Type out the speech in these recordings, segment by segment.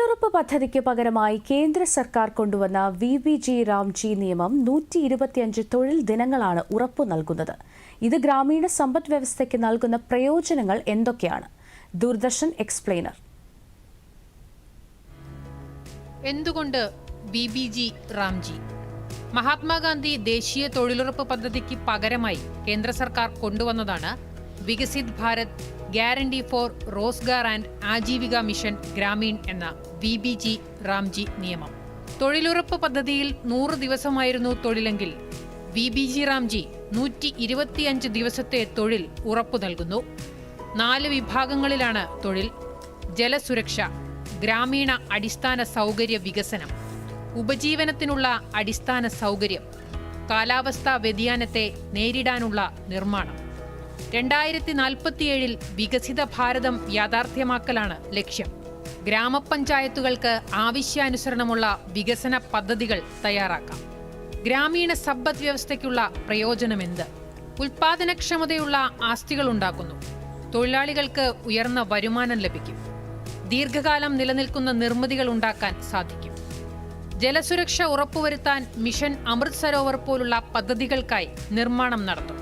തൊഴിലുറപ്പ് പദ്ധതിക്ക് പകരമായി കേന്ദ്ര സർക്കാർ കൊണ്ടുവന്ന വി ബി ജി റാംജി നിയമം നൂറ്റി ഇരുപത്തിയഞ്ച് തൊഴിൽ ദിനങ്ങളാണ് ഉറപ്പു നൽകുന്നത്. ഇത് ഗ്രാമീണ സമ്പദ് വ്യവസ്ഥയ്ക്ക് നൽകുന്ന പ്രയോജനങ്ങൾ എന്തൊക്കെയാണ്? ദൂരദർശൻ എക്സ്പ്ലെയിനർ. എന്തുകൊണ്ട് B B G Ramji Mahatma Gandhi ദേശീയ തൊഴിലുറപ്പ് പദ്ധതിക്ക് പകരമായി കേന്ദ്ര സർക്കാർ കൊണ്ടുവന്നതാണ് Viksit Bharat guarantee for Rozgar and Ajeevika mission Gramin എന്ന വി ബി ജി റാംജി നിയമം. തൊഴിലുറപ്പ് പദ്ധതിയിൽ നൂറ് ദിവസമായിരുന്നു തൊഴിലെങ്കിൽ വി ബി ജി റാംജി നൂറ്റി ഇരുപത്തിയഞ്ച് ദിവസത്തെ തൊഴിൽ ഉറപ്പു നൽകുന്നു. നാല് വിഭാഗങ്ങളിലാണ് തൊഴിൽ. ജലസുരക്ഷ ഗ്രാമീണ അടിസ്ഥാന സൗകര്യ വികസനം ഉപജീവനത്തിനുള്ള അടിസ്ഥാന സൗകര്യം കാലാവസ്ഥാ വ്യതിയാനത്തെ നേരിടാനുള്ള നിർമ്മാണം. രണ്ടായിരത്തി നാൽപ്പത്തിയേഴിൽ വികസിത ഭാരതം യാഥാർത്ഥ്യമാക്കലാണ് ലക്ഷ്യം. ഗ്രാമപഞ്ചായത്തുകൾക്ക് ആവശ്യാനുസരണമുള്ള വികസന പദ്ധതികൾ തയ്യാറാക്കാം. ഗ്രാമീണ സമ്പദ് വ്യവസ്ഥയ്ക്കുള്ള പ്രയോജനമെന്ത്? ഉൽപാദനക്ഷമതയുള്ള ആസ്തികൾ ഉണ്ടാക്കുന്നു. തൊഴിലാളികൾക്ക് ഉയർന്ന വരുമാനം ലഭിക്കും. ദീർഘകാലം നിലനിൽക്കുന്ന നിർമ്മിതികൾ ഉണ്ടാക്കാൻ സാധിക്കും. ജലസുരക്ഷ ഉറപ്പുവരുത്താൻ മിഷൻ അമൃത് സരോവർ പോലുള്ള പദ്ധതികൾക്കായി നിർമ്മാണം നടത്തും.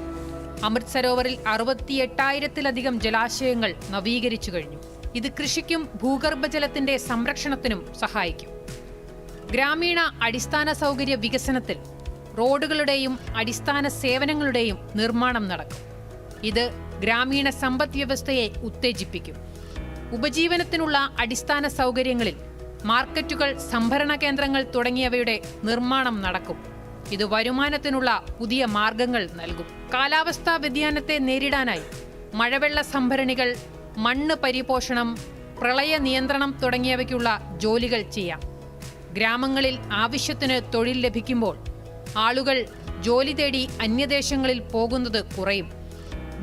അമൃത് സരോവറിൽ അറുപത്തിയെട്ടായിരത്തിലധികം ജലാശയങ്ങൾ നവീകരിച്ചു കഴിഞ്ഞു. ഇത് കൃഷിക്കും ഭൂഗർഭജലത്തിന്റെ സംരക്ഷണത്തിനും സഹായിക്കും. ഗ്രാമീണ അടിസ്ഥാന സൗകര്യ വികസനത്തിൽ റോഡുകളുടെയും അടിസ്ഥാന സേവനങ്ങളുടെയും നിർമ്മാണം നടക്കും. ഇത് ഗ്രാമീണ സമ്പദ് വ്യവസ്ഥയെ ഉത്തേജിപ്പിക്കും. ഉപജീവനത്തിനുള്ള അടിസ്ഥാന സൗകര്യങ്ങളിൽ മാർക്കറ്റുകൾ സംഭരണ കേന്ദ്രങ്ങൾ തുടങ്ങിയവയുടെ നിർമ്മാണം നടക്കും. ഇത് വരുമാനത്തിനുള്ള പുതിയ മാർഗങ്ങൾ നൽകും. കാലാവസ്ഥാ വ്യതിയാനത്തെ നേരിടാനായി മഴവെള്ള സംഭരണികൾ മണ്ണ് പരിപോഷണം പ്രളയ നിയന്ത്രണം തുടങ്ങിയവയ്ക്കുള്ള ജോലികൾ ചെയ്യാം. ഗ്രാമങ്ങളിൽ ആവശ്യത്തിന് തൊഴിൽ ലഭിക്കുമ്പോൾ ആളുകൾ ജോലി തേടി അന്യദേശങ്ങളിൽ പോകുന്നത് കുറയും.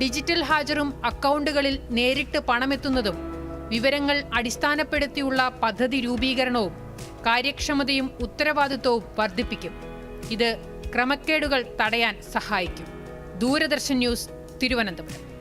ഡിജിറ്റൽ ഹാജറും അക്കൗണ്ടുകളിൽ നേരിട്ട് പണമെത്തുന്നതും വിവരങ്ങൾ അടിസ്ഥാനപ്പെടുത്തിയുള്ള പദ്ധതി രൂപീകരണവും കാര്യക്ഷമതയും ഉത്തരവാദിത്വവും വർദ്ധിപ്പിക്കും. ഇത് ക്രമക്കേടുകൾ തടയാൻ സഹായിക്കും. ദൂരദർശൻ ന്യൂസ് തിരുവനന്തപുരം.